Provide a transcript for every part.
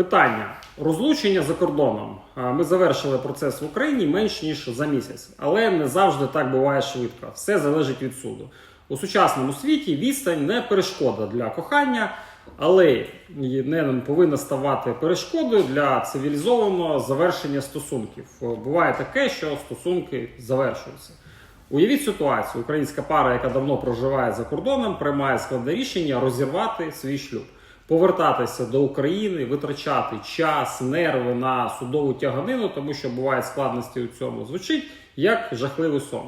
Питання розлучення за кордоном. Ми завершили процес в Україні менш ніж за місяць, але не завжди так буває швидко. Все залежить від суду. У сучасному світі відстань не перешкода для кохання, але не повинна ставати перешкодою для цивілізованого завершення стосунків. Буває таке, що стосунки завершуються. Уявіть ситуацію: українська пара, яка давно проживає за кордоном, приймає складне рішення розірвати свій шлюб, повертатися до України, витрачати час, нерви на судову тяганину, тому що бувають складності у цьому. Звучить як жахливий сон.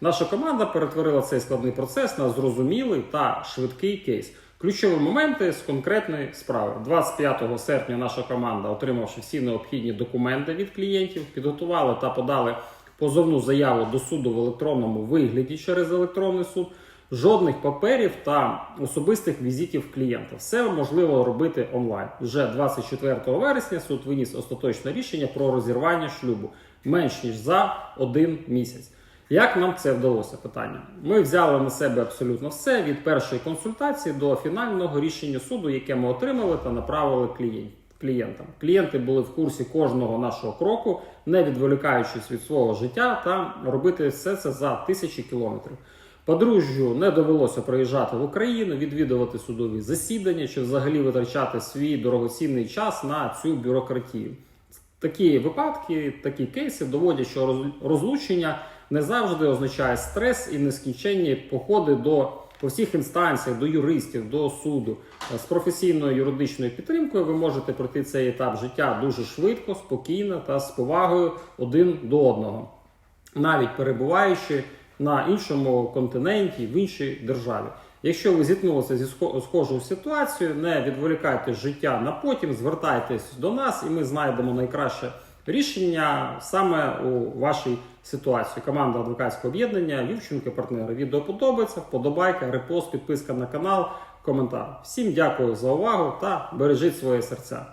Наша команда перетворила цей складний процес на зрозумілий та швидкий кейс. Ключові моменти з конкретної справи. 25 серпня наша команда, отримавши всі необхідні документи від клієнтів, підготували та подали позовну заяву до суду в електронному вигляді через електронний суд. Жодних паперів та особистих візитів клієнта. Все можливо робити онлайн. Вже 24 вересня суд виніс остаточне рішення про розірвання шлюбу менш ніж за один місяць. Як нам це вдалося? Питання. Ми взяли на себе абсолютно все від першої консультації до фінального рішення суду, яке ми отримали та направили клієнт, клієнтам. Клієнти були в курсі кожного нашого кроку, не відволікаючись від свого життя та робити все це за тисячі кілометрів. Подружжю не довелося приїжджати в Україну, відвідувати судові засідання чи взагалі витрачати свій дорогоцінний час на цю бюрократію. Такі випадки, такі кейси доводять, що роз- розлучення не завжди означає стрес і нескінченні походи до по всіх інстанціях, до юристів, до суду. З професійною юридичною підтримкою ви можете пройти цей етап життя дуже швидко, спокійно та з повагою один до одного, навіть перебуваючи на іншому континенті, в іншій державі. Якщо ви зіткнулися зі схо- схожою ситуацією, не відволікайте життя на потім, звертайтесь до нас, і ми знайдемо найкраще рішення саме у вашій ситуації. Команда адвокатського об'єднання Вівченко партнери. Відео подобається, вподобайка, репост, підписка на канал, коментар. Всім дякую за увагу та бережіть своє серця.